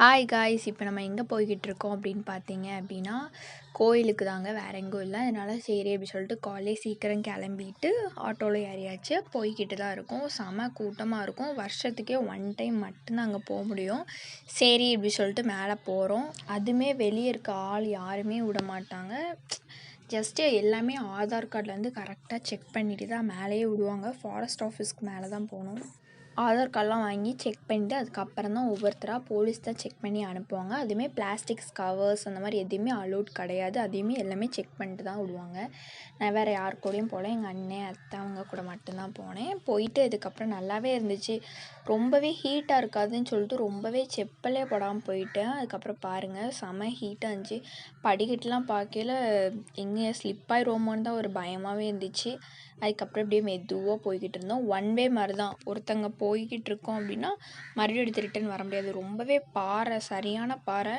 Hi guys இப்போ நம்ம எங்கே போய்கிட்டு இருக்கோம் அப்படின்னு பார்த்தீங்க அப்படின்னா கோயிலுக்கு தாங்க. வேற எங்கும் இல்லை. அதனால் சரி அப்படி சொல்லிட்டு காலையில் சீக்கிரம் கிளம்பிட்டு ஆட்டோவில் ஏறியாச்சு. போய்கிட்டு தான் இருக்கும். செம கூட்டமாக இருக்கும். வருஷத்துக்கே ஒன் டைம் மட்டும்தான் அங்கே போக முடியும். சரி அப்படி சொல்லிட்டு மேலே போகிறோம் அதுவுமே வெளியே இருக்க ஆள் யாருமே விட மாட்டாங்க. ஜஸ்ட்டு எல்லாமே ஆதார் கார்ட்லேருந்து கரெக்டாக செக் பண்ணிட்டு தான் மேலேயே விடுவாங்க. ஃபாரஸ்ட் ஆஃபீஸ்க்கு மேலே தான் போகணும். ஆதார் கார்ட்லாம் வாங்கி செக் பண்ணிட்டு அதுக்கப்புறம் தான் ஒவ்வொருத்தராக போலீஸ் தான் செக் பண்ணி அனுப்புவாங்க. அதுவுமே பிளாஸ்டிக்ஸ் கவர்ஸ் அந்த மாதிரி எதுவுமே அலோட் கிடையாது. அதையுமே எல்லாமே செக் பண்ணிட்டு தான் விடுவாங்க. நான் வேறு யார் கூடயும் போகல. எங்கள் அண்ணன் அத்தை அவங்க கூட மட்டும்தான் போனேன். போயிட்டு அதுக்கப்புறம் நல்லாவே இருந்துச்சு. ரொம்பவே ஹீட்டாக இருக்காதுன்னு சொல்லிட்டு ரொம்பவே செப்பலே போடாமல் போயிட்டேன். அதுக்கப்புறம் பாருங்கள் செம ஹீட்டாக இருந்துச்சு. படிக்கட்டுலாம் பார்க்கையில எங்கே ஸ்லிப் ஆயிடுவோமோன்னு தான் ஒரு பயமாகவே இருந்துச்சு. அதுக்கப்புறம் அப்படியே மெதுவாக போய்கிட்டு இருந்தோம். ஒன் வே மாதிரி தான் ஒருத்தங்க போய்கிட்டு இருக்கோம் அப்படின்னா மறுபடியும் எடுத்து ரிட்டன் வர முடியாது. ரொம்பவே பாறை சரியான பாறை.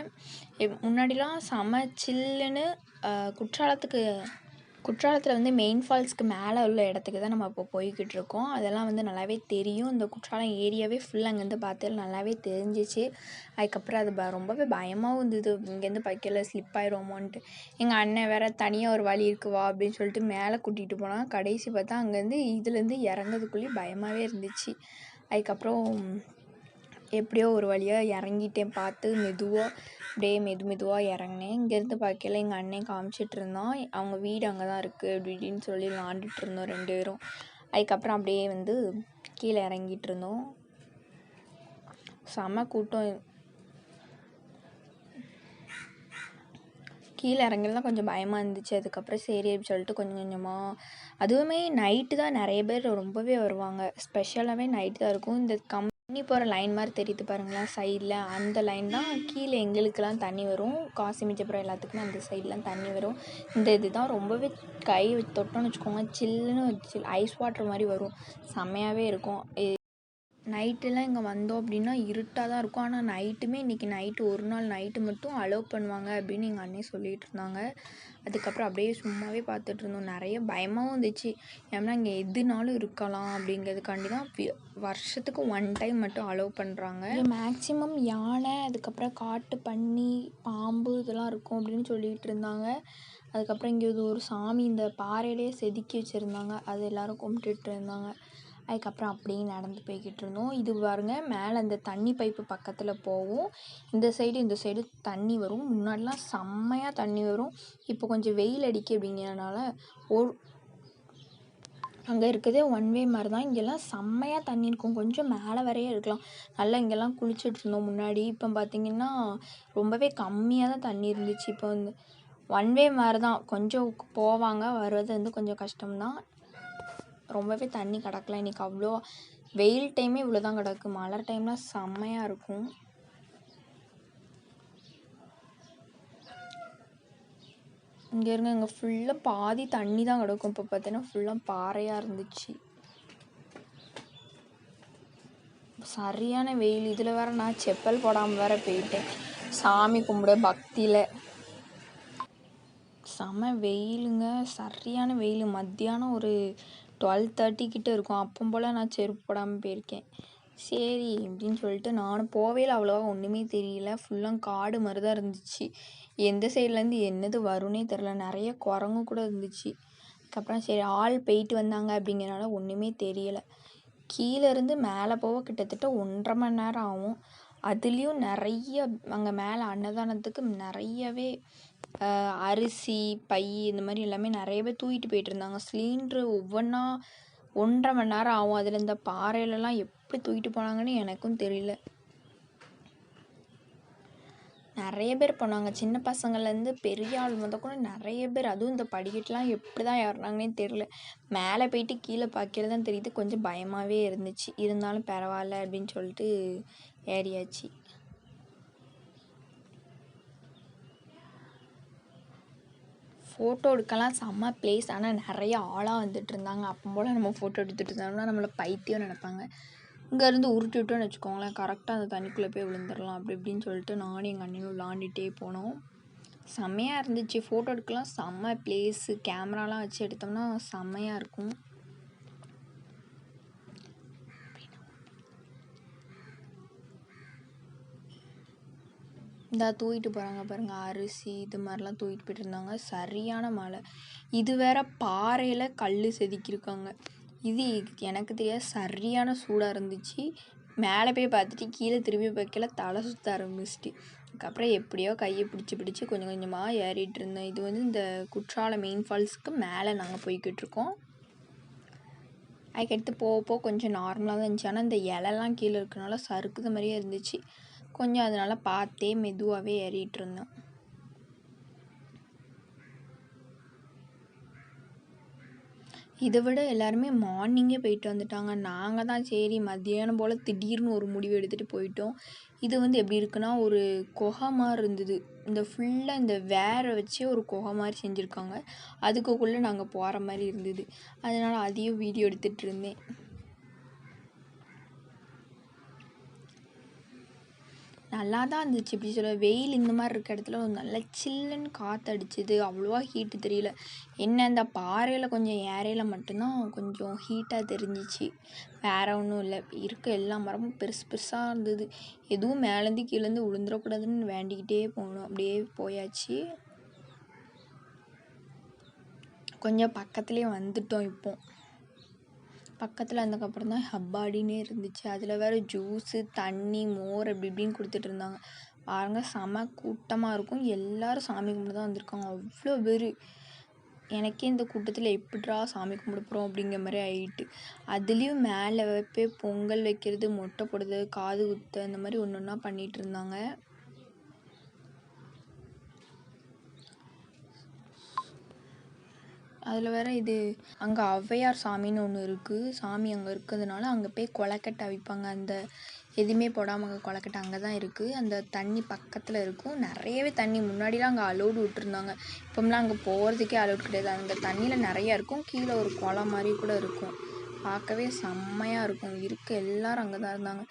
முன்னாடிலாம் செம சில்லுன்னு குற்றாலத்துக்கு குற்றாலத்தில் வந்து மெயின் ஃபால்ஸ்க்கு மேலே உள்ள இடத்துக்கு தான் நம்ம இப்போ போய்கிட்டு இருக்கோம். அதெல்லாம் வந்து நல்லாவே தெரியும். இந்த குற்றாலம் ஏரியாவே ஃபுல்லாக அங்கேருந்து பார்த்து நல்லாவே தெரிஞ்சிச்சு. அதுக்கப்புறம் அது ப ரொம்பவே பயமாகவும் இருந்தது. இங்கேருந்து பைக்கில் ஸ்லிப் ஆயிடுவோமோன்ட்டு எங்கள் அண்ணன் வேறு தனியாக ஒரு வழி இருக்கு வா அப்படின்னு சொல்லிட்டு மேலே கூட்டிகிட்டு போனால் கடைசி பார்த்தா அங்கேருந்து இதுலேருந்து இறங்கிறதுக்குள்ளேயும் பயமாகவே இருந்துச்சு. அதுக்கப்புறம் எப்படியோ ஒரு வழியாக இறங்கிட்டேன். பார்த்து மெதுவாக அப்படியே மெது மெதுவாக இறங்குனேன். இங்கேருந்து பார்க்கையில எங்கள் அண்ணன் காமிச்சிட்ருந்தான் அவங்க வீடு அங்கே தான் இருக்குது அப்படி இப்படின்னு சொல்லி விளாண்டுட்டு இருந்தோம் ரெண்டு பேரும். அதுக்கப்புறம் அப்படியே வந்து கீழே இறங்கிட்டு இருந்தோம். செம கூட்டம். கீழே இறங்கலாம் கொஞ்சம் பயமாக இருந்துச்சு. அதுக்கப்புறம் சரி அப்படின்னு சொல்லிட்டு கொஞ்சம் கொஞ்சமாக அதுவுமே நைட்டு தான் நிறைய பேர் ரொம்பவே வருவாங்க. ஸ்பெஷலாகவே நைட்டு தான் இருக்கும். இந்த கம் தண்ணி போகிற லைன் மாதிரி தெரியுது பாருங்களேன் சைடில் அந்த லைன் தான் கீழே எங்களுக்கெல்லாம் தண்ணி வரும். காசி மிச்சப்புறம் எல்லாத்துக்குமே அந்த சைட்லாம் தண்ணி வரும். இந்த இது தான் ரொம்பவே கை தொட்டோன்னு வச்சுக்கோங்க சில்லுன்னு சில் ஐஸ் வாட்டர் மாதிரி வரும். செம்மையாகவே இருக்கும். நைட்டெல்லாம் இங்கே வந்தோம் அப்படின்னா இருட்டாக தான் இருக்கும். ஆனால் நைட்டுமே இன்றைக்கி நைட்டு ஒரு நாள் நைட்டு மட்டும் அலோவ் பண்ணுவாங்க அப்படின்னு எங்கள் அண்ணே சொல்லிகிட்டு இருந்தாங்க. அதுக்கப்புறம் அப்படியே சும்மாவே பார்த்துட்டு இருந்தோம். நிறைய பயமாகவும் இருந்துச்சு. ஏன்னா இங்கே எதுனாலும் இருக்கலாம் அப்படிங்கிறதுக்காண்டி தான் வருஷத்துக்கு ஒன் டைம் மட்டும் அலோவ் பண்ணுறாங்க மேக்ஸிமம் யானை அதுக்கப்புறம் காட்டு பன்னி பாம்பு இதெல்லாம் இருக்கும் அப்படின்னு சொல்லிகிட்டு இருந்தாங்க. அதுக்கப்புறம் இங்கே ஒரு சாமி இந்த பாறையிலே செதுக்கி வச்சுருந்தாங்க. அது எல்லோரும் கும்பிட்டுட்டு இருந்தாங்க. அதுக்கப்புறம் அப்படியே நடந்து போய்கிட்டு இருந்தோம் இது பாருங்க மேலே அந்த தண்ணி பைப்பு பக்கத்தில் போகும். இந்த சைடு இந்த சைடு தண்ணி வரும். முன்னாடிலாம் செம்மையாக தண்ணி வரும். இப்போ கொஞ்சம் வெயில் அடிக்க அப்படிங்கிறனால ஓ அங்கே இருக்கிறதே ஒன் வே மாதிரி தான் இங்கெல்லாம் செம்மையாக தண்ணி இருக்கும். கொஞ்சம் மேலே வரையே இருக்கலாம். நல்லா இங்கெல்லாம் குளிச்சுட்டு இருந்தோம் முன்னாடி. இப்போ பார்த்திங்கன்னா ரொம்பவே கம்மியாக தான் தண்ணி இருந்துச்சு. இப்போ வந்து ஒன் வே மாதிரி தான் கொஞ்சம் போவாங்க வர்றது வந்து கொஞ்சம் கஷ்டம்தான். ரொம்பவே தண்ணி கிடக்கல. இன்றைக்கி அவ்வளோ வெயில் டைமே இவ்வளோ தான் கிடக்கு. மழை டைம்லாம் செம்மையாக இருக்கும். இங்கே இருங்க இங்கே ஃபுல்லாக பாதி தண்ணி தான் கிடக்கும். இப்போ பார்த்தீங்கன்னா ஃபுல்லாக பாறையாக இருந்துச்சு. சரியான வெயில். இதில் வேற நான் செப்பல் போடாமல் வேற போயிட்டேன். சாமி கும்பிட பக்தியில். செம வெயிலுங்க. சரியான வெயில். மத்தியானம் ஒரு டுவெல் தேர்ட்டி கிட்ட இருக்கும். அப்போம் போல் நான் செருப்பு போடாமல் போயிருக்கேன். சரி அப்படின்னு சொல்லிட்டு நானும் போவேல அவ்வளோவா ஒன்றுமே தெரியல. ஃபுல்லாக காடு மாதிரி தான் இருந்துச்சு. எந்த சைட்லேருந்து என்னது வரும்னே தெரில நிறைய குரங்கு கூட இருந்துச்சு. அதுக்கப்புறம் சரி ஆள் போயிட்டு வந்தாங்க அப்படிங்கிறனால ஒன்றுமே தெரியலை. கீழேருந்து மேலே போக கிட்டத்தட்ட ஒன்றரை மணி நேரம் ஆகும். அதுலேயும் நிறைய அங்கே மேலே அன்னதானத்துக்கு நிறையவே அரிசி பை இந்த மாதிரி எல்லாமே நிறைய பேர் தூக்கிட்டு போயிட்டுருந்தாங்க சிலிண்ட்ரு ஒவ்வொன்றா ஒன்றரை மணி நேரம் ஆகும். அதில் இந்த பாறையிலலாம் எப்படி தூக்கிட்டு போனாங்கன்னு எனக்கும் தெரியல. நிறைய பேர் போனாங்க. சின்ன பசங்கள்லேருந்து பெரிய ஆள் வந்தால் கூட நிறைய பேர். அதுவும் இந்த படிக்கட்டுலாம் எப்படி தான் ஏறினாங்கன்னே தெரில மேலே போயிட்டு கீழே பார்க்கறது தான் தெரியுது. கொஞ்சம் பயமாகவே இருந்துச்சு. இருந்தாலும் பரவாயில்ல அப்படின்னு சொல்லிட்டு ஏறியாச்சு. ஃபோட்டோ எடுக்கலாம். செம்ம ப்ளேஸ் ஆனால் நிறைய ஆளாக வந்துட்டு இருந்தாங்க அப்போ போல் நம்ம ஃபோட்டோ எடுத்துகிட்டு இருந்தோம்னா நம்மளை பைத்தியம் நினைப்பாங்க. இங்கேருந்து உருட்டி விட்டோன்னு வச்சுக்கோங்களேன். கரெக்டாக அந்த தண்ணிக்குள்ளே போய் விழுந்துடலாம் அப்படி இப்படின்னு சொல்லிட்டு நானும் எங்கள் அண்ணனும் விளாண்டுட்டே போனோம். செம்மையாக இருந்துச்சு. ஃபோட்டோ எடுக்கலாம். செம்ம ப்ளேஸு கேமராலாம் வச்சு எடுத்தோம்னா செம்மையாக இருக்கும். இந்தா தூக்கிட்டு போகிறாங்க பாருங்கள் அரிசி இது மாதிரிலாம் தூக்கிட்டு போயிட்டு இருந்தாங்க. சரியான மழை. இது வேற பாறையில் கல் செதுக்கியிருக்காங்க. இது எனக்கு தெரியாது. சரியான சூடாக இருந்துச்சு. மேலே போய் பார்த்துட்டு கீழே திரும்பி வைக்கல தலை சுற்ற ஆரம்பிச்சிட்டு. அதுக்கப்புறம் எப்படியோ கையை பிடிச்சி பிடிச்சி கொஞ்சம் கொஞ்சமாக ஏறிட்டு இருந்தோம் இது வந்து இந்த குற்றாலம் மெயின் ஃபால்ஸ்க்கு மேலே நாங்கள் போய்கிட்டு இருக்கோம். அதுக்கடுத்து போக போக கொஞ்சம் நார்மலாக தான் இருந்துச்சு. ஆனால் இந்த இலைலாம் கீழே இருக்கனால சறுக்குது மாதிரியே இருந்துச்சு. கொஞ்சம் அதனால் பார்த்தே மெதுவாகவே ஏறிட்டு இருந்தோம் இதை விட எல்லாருமே மார்னிங்கே போயிட்டு வந்துட்டாங்க. நாங்கள் தான் சரி மத்தியானம் போல் திடீர்னு ஒரு முடிவு எடுத்துகிட்டு போயிட்டோம். இது வந்து எப்படி இருக்குன்னா ஒரு குகை மாதிரி இருந்தது. இந்த ஃபுல்லாக இந்த வேரை வச்சே ஒரு குகை மாதிரி செஞ்சுருக்காங்க. அதுக்குள்ளே நாங்கள் போகிற மாதிரி இருந்தது. அதனால் அதையும் வீடியோ எடுத்துகிட்டு இருந்தேன். நல்லா தான் இருந்துச்சு. எப்படி சொல்ல வெயில் இந்த மாதிரி இருக்க இடத்துல ஒரு நல்ல சில்லுன்னு காற்று அடிச்சுது. அவ்வளோவா ஹீட்டு தெரியல. என்ன இந்த பாறையில் கொஞ்சம் ஏறையில் மட்டும்தான் கொஞ்சம் ஹீட்டாக தெரிஞ்சிச்சு. வேறு ஒன்றும் இல்லை. இருக்க எல்லா மரமும் பெருசு பெருசாக இருந்தது. எதுவும் மேலேருந்து கீழேருந்து விழுந்துடக்கூடாதுன்னு வேண்டிக்கிட்டே போகணும் அப்படியே போயாச்சு. கொஞ்சம் பக்கத்துலேயே வந்துட்டோம் இப்போது பக்கத்தில் வந்ததுக்கப்புறம் தான் ஹப்பாடினே இருந்துச்சு. அதில் வேறு ஜூஸு தண்ணி மோர் அப்படி இப்படின்னு கொடுத்துட்டு இருந்தாங்க. பாருங்கள் செம கூட்டமாக இருக்கும். எல்லாரும் சாமி கும்பிட தான் வந்திருக்காங்க. அவ்வளோ பேர். எனக்கே இந்த கூட்டத்தில் எப்படிடா சாமி கும்பிட போகிறோம் அப்படிங்கிற மாதிரி ஆகிட்டு அதுலேயும் மேலே போய் பொங்கல் வைக்கிறது மொட்டை போடுறது காது குத்து அந்த மாதிரி ஒன்று ஒன்றா பண்ணிகிட்டு இருந்தாங்க. அதில் வேறு இது அங்கே ஔவையார் சாமின்னு ஒன்று இருக்குது சாமி அங்கே இருக்கிறதுனால அங்கே போய் கொலக்கட்டை அவிப்பாங்க அந்த எதுவுமே போடாமல் அங்கே கொலக்கட்டை அங்கே தான் இருக்குது அந்த தண்ணி பக்கத்தில் இருக்கும். நிறையவே தண்ணி. முன்னாடிலாம் அங்கே அலோடு விட்டுருந்தாங்க. இப்போம்லாம் அங்கே போகிறதுக்கே அலோடு கிடையாது. அங்கே தண்ணியில் நிறையா இருக்கும். கீழே ஒரு குளம் மாதிரி கூட இருக்கும். பார்க்கவே செம்மையாக இருக்கும். இருக்க எல்லாரும் அங்கே தான் இருந்தாங்க.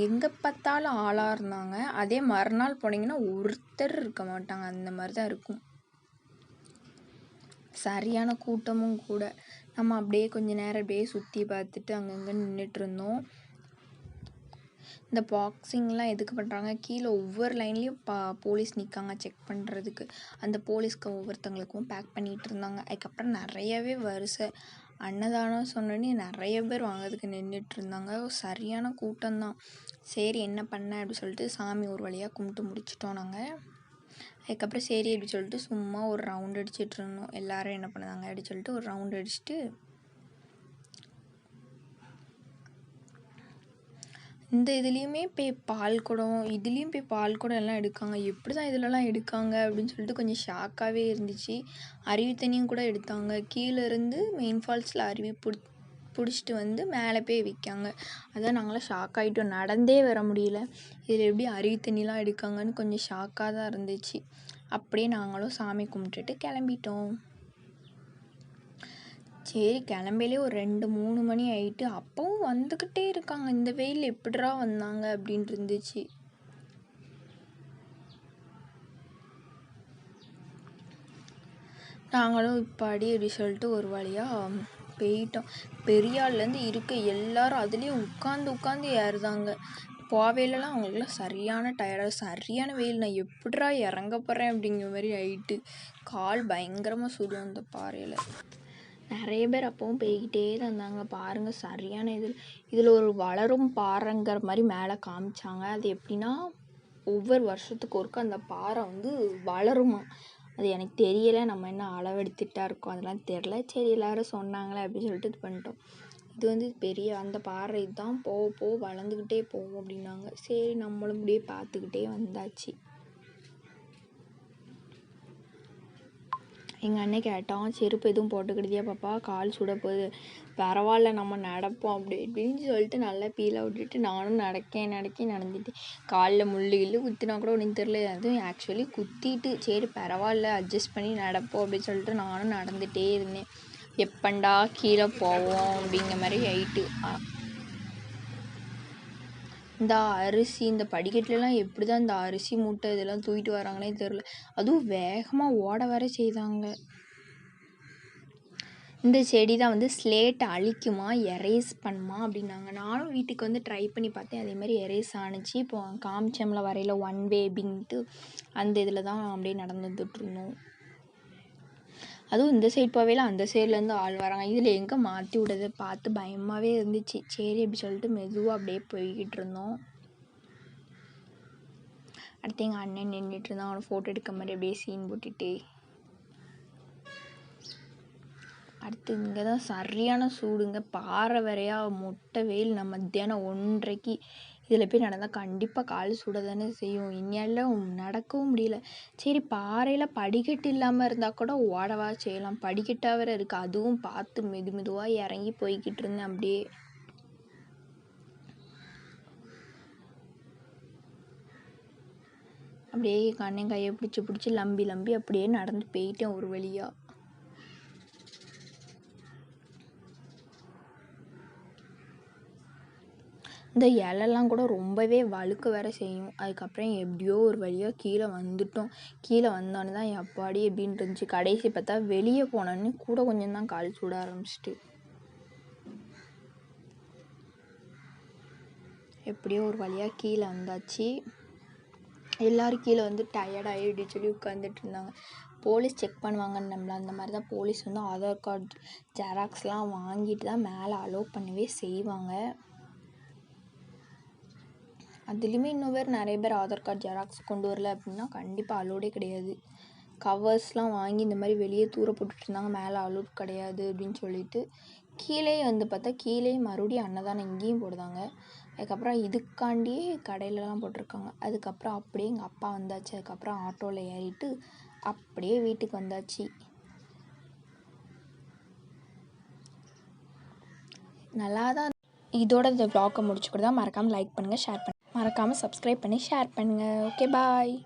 எங்கே பார்த்தாலும் ஆளாக இருந்தாங்க. அதே மறுநாள் போனீங்கன்னா ஒருத்தர் இருக்க மாட்டாங்க. அந்த மாதிரி தான் இருக்கும். சரியான கூட்டமும் கூட. நம்ம அப்படியே கொஞ்ச நேரம் அப்படியே சுற்றி பார்த்துட்டு அங்கங்கே நின்றுட்டு இருந்தோம் இந்த பாக்ஸிங்லாம் எதுக்கு பண்ணுறாங்க கீழே ஒவ்வொரு லைன்லேயும் பா போலீஸ் நிற்காங்க செக் பண்ணுறதுக்கு அந்த போலீஸ்க்கு ஒவ்வொருத்தங்களுக்கும் பேக் பண்ணிகிட்டு இருந்தாங்க அதுக்கப்புறம் நிறையவே வரிசை. அன்னதானம் சொன்னோடனே நிறைய பேர் வாங்கிறதுக்கு நின்றுட்டு இருந்தாங்க சரியான கூட்டம்தான். சரி என்ன பண்ண? அப்படி சொல்லிட்டு சாமி ஒரு வழியாக கும்பிட்டு முடிச்சிட்டோம் நாங்கள் அதுக்கப்புறம் சரி அப்படி சொல்லிட்டு சும்மா ஒரு ரவுண்ட் அடிச்சிட்டு இருந்தோம். எல்லாரும் என்ன பண்ணாங்க? அப்படி சொல்லிட்டு ஒரு ரவுண்ட் அடிச்சுட்டு இந்த இதுலேயுமே போய் பால் குடம் இதுலேயும் போய் பால் குடம் எல்லாம் எடுக்காங்க. எப்படி தான் இதிலலாம் எடுக்காங்க? அப்படின்னு சொல்லிட்டு கொஞ்சம் ஷாக்காகவே இருந்துச்சு. அருவி தண்ணியும் கூட எடுத்தாங்க. கீழே இருந்து மெயின் ஃபால்ஸில் அருவி பிடி பிடிச்சிட்டு வந்து மேலே போய் விற்காங்க. அதான் நாங்களாம் ஷாக் ஆகிட்டோம் நடந்தே வர முடியல. இதில் எப்படி அருவி தண்ணிலாம் எடுக்காங்கன்னு கொஞ்சம் ஷாக்காக தான் இருந்துச்சு. அப்படியே நாங்களும் சாமி கும்பிட்டுட்டு கிளம்பிட்டோம். சரி கிளம்பையிலே ஒரு ரெண்டு மூணு மணி ஆகிட்டு அப்பவும் வந்துக்கிட்டே இருக்காங்க. இந்த வெயில் எப்படிரா வந்தாங்க அப்படின்னு இருந்துச்சு. நாங்களும் இப்பாடி அப்படி சொல்லிட்டு ஒரு வழியாக போயிட்டோம். பெரியாள்லேருந்து இருக்க எல்லாரும் அதுலேயும் உட்காந்து உட்காந்து ஏறுதாங்க. போவையிலலாம் அவங்களுக்குலாம் சரியான டயர்டாக சரியான வெயில் நான் எப்படிடா இறங்க போகிறேன் அப்படிங்கிற மாதிரி ஆயிட்டு கால் பயங்கரமாக சுடும் அந்த பாறையில். நிறைய பேர் அப்பவும் போய்கிட்டே தான் இருந்தாங்க. பாருங்கள் சரியான இதில் இதில் ஒரு வளரும் பாறைங்கிற மாதிரி மேலே காமிச்சாங்க. அது எப்படின்னா ஒவ்வொரு வருஷத்துக்கு ஒருக்க அந்த பாறை வந்து வளருமா அது எனக்கு தெரியலை நம்ம என்ன அளவெடுத்துட்டா இருக்கோம் அதெல்லாம் தெரில சரி எல்லாரும் சொன்னாங்களே அப்படின்னு சொல்லிட்டு இது பண்ணிட்டோம். இது வந்து பெரிய அந்த பாறை இதுதான். போக போக வளர்ந்துக்கிட்டே போகும் அப்படின்னாங்க. சரி நம்மளும் இப்படியே பார்த்துக்கிட்டே வந்தாச்சு. எங்கள் அண்ணன் கேட்டான் செருப்பு எதுவும் போட்டுக்கிட்டியா பாப்பா? கால் சுட போகுது. பரவாயில்ல நம்ம நடப்போம் அப்படி இப்படின்னு சொல்லிட்டு நல்லா பீலை விட்டுட்டு நானும் நடக்கேன் நடக்கேன் நடந்துட்டேன். காலில் முள்ளு கிள்ளு குத்தினா கூட ஒன்றும் தெரில அதுவும் ஆக்சுவலி குத்திட்டு சரி பரவாயில்ல அட்ஜஸ்ட் பண்ணி நடப்போம் அப்படின்னு சொல்லிட்டு நானும் நடந்துகிட்டே இருந்தேன். எப்பண்டா கீழே போவோம் அப்படிங்கிற மாதிரி ஹைட்டு இந்த அரிசி இந்த படிக்கட்டுலலாம் எப்படி தான் இந்த அரிசி மூட்டை இதெல்லாம் தூக்கிட்டு வராங்கன்னே தெரில அதுவும் வேகமாக ஓட வேற செய்தாங்க. இந்த செடி தான் வந்து ஸ்லேட்டை அழிக்குமா எரேஸ் பண்ணுமா அப்படின்னாங்க. நானும் வீட்டுக்கு வந்து ட்ரை பண்ணி பார்த்தேன். அதே மாதிரி எரேஸ் ஆணுச்சு. இப்போ காமிச்சம்ல வரையில் ஒன் வே அப்படின்ட்டு அந்த இதில் தான் அப்படியே நடந்து அதுவும் இந்த சைட் போவேல அந்த சைட்லேருந்து ஆள் வராங்க. இதில் எங்கே மாற்றி விடுறது? பார்த்து பயமாகவே இருந்துச்சு. சரி அப்படி சொல்லிட்டு மெதுவாக அப்படியே போய்கிட்டு இருந்தோம். அடுத்து எங்கள் அண்ணன் நின்றுட்டு இருந்தான். அவனை ஃபோட்டோ எடுக்க மாதிரி அப்படியே சீன் போட்டுட்டு. அடுத்து இங்கே தான் சரியான சூடுங்க. பாறை வரையா மொட்டை வெயில். நான் மத்தியானம் ஒன்றரைக்கு இதில் போய் நடந்தால் கண்டிப்பாக கால் சுட தானே செய்யும். இனியெல்லாம் நடக்கவும் முடியல. சரி பாறையில் படிக்கட்டு இல்லாமல் இருந்தால் கூட ஓடவா செய்யலாம். படிக்கட்டாக வேறு இருக்குது அதுவும் பார்த்து மெது மெதுவாக இறங்கி போய்கிட்டு இருந்தேன் அப்படியே. அப்படியே கண்ணன் கையை பிடிச்சி பிடிச்சி லம்பி லம்பி அப்படியே நடந்து போயிட்டேன் ஒரு வழியாக இந்த இலெல்லாம் கூட ரொம்பவே வழுக்க வேற செய்யும். அதுக்கப்புறம் எப்படியோ ஒரு வழியாக கீழே வந்துட்டோம். கீழே வந்தோடனே தான் எப்பாடி எப்படின்னு இருந்துச்சு. கடைசி பார்த்தா வெளியே போனோன்னே கூட கொஞ்சம் தான் கால் சுட ஆரம்பிச்சிட்டு. எப்படியோ ஒரு வழியாக கீழே வந்தாச்சு. எல்லோரும் கீழே வந்து டயர்டாகி ஆகிடுச்சு சொல்லி உட்காந்துட்டு இருந்தாங்க. போலீஸ் செக் பண்ணுவாங்கன்னு நம்மள அந்த மாதிரி தான் போலீஸ் வந்து ஆதார் கார்டு ஜெராக்ஸ்லாம் வாங்கிட்டு தான் மேலே அலோவ் பண்ணவே செய்வாங்க. அதுலேயுமே இன்னும் பேர் நிறைய பேர் ஆதார் கார்டு ஜெராக்ஸ் கொண்டு வரல அப்படின்னா கண்டிப்பாக அலோடே கிடையாது. கவர்ஸ்லாம் வாங்கி இந்த மாதிரி வெளியே தூர போட்டுட்டு இருந்தாங்க மேலே அலோட் கிடையாது அப்படின்னு சொல்லிட்டு கீழே வந்து பார்த்தா கீழே மறுபடியும் அன்னதானம் இங்கேயும் போடுதாங்க அதுக்கப்புறம் இதுக்காண்டியே கடையிலலாம் போட்டிருக்காங்க. அதுக்கப்புறம் அப்படியே எங்கள் அப்பா வந்தாச்சு. அதுக்கப்புறம் ஆட்டோவில் ஏறிட்டு அப்படியே வீட்டுக்கு வந்தாச்சு. நல்லா தான் இதோட இந்த vlog-அ முடிச்சுக்கிட்டு தான் மறக்காமல் லைக் பண்ணுங்கள் ஷேர் பண்ணுங்கள் மறக்காமல் சப்ஸ்கிரைப் பண்ணி ஷேர் பண்ணுங்கள் ஓகே பாய்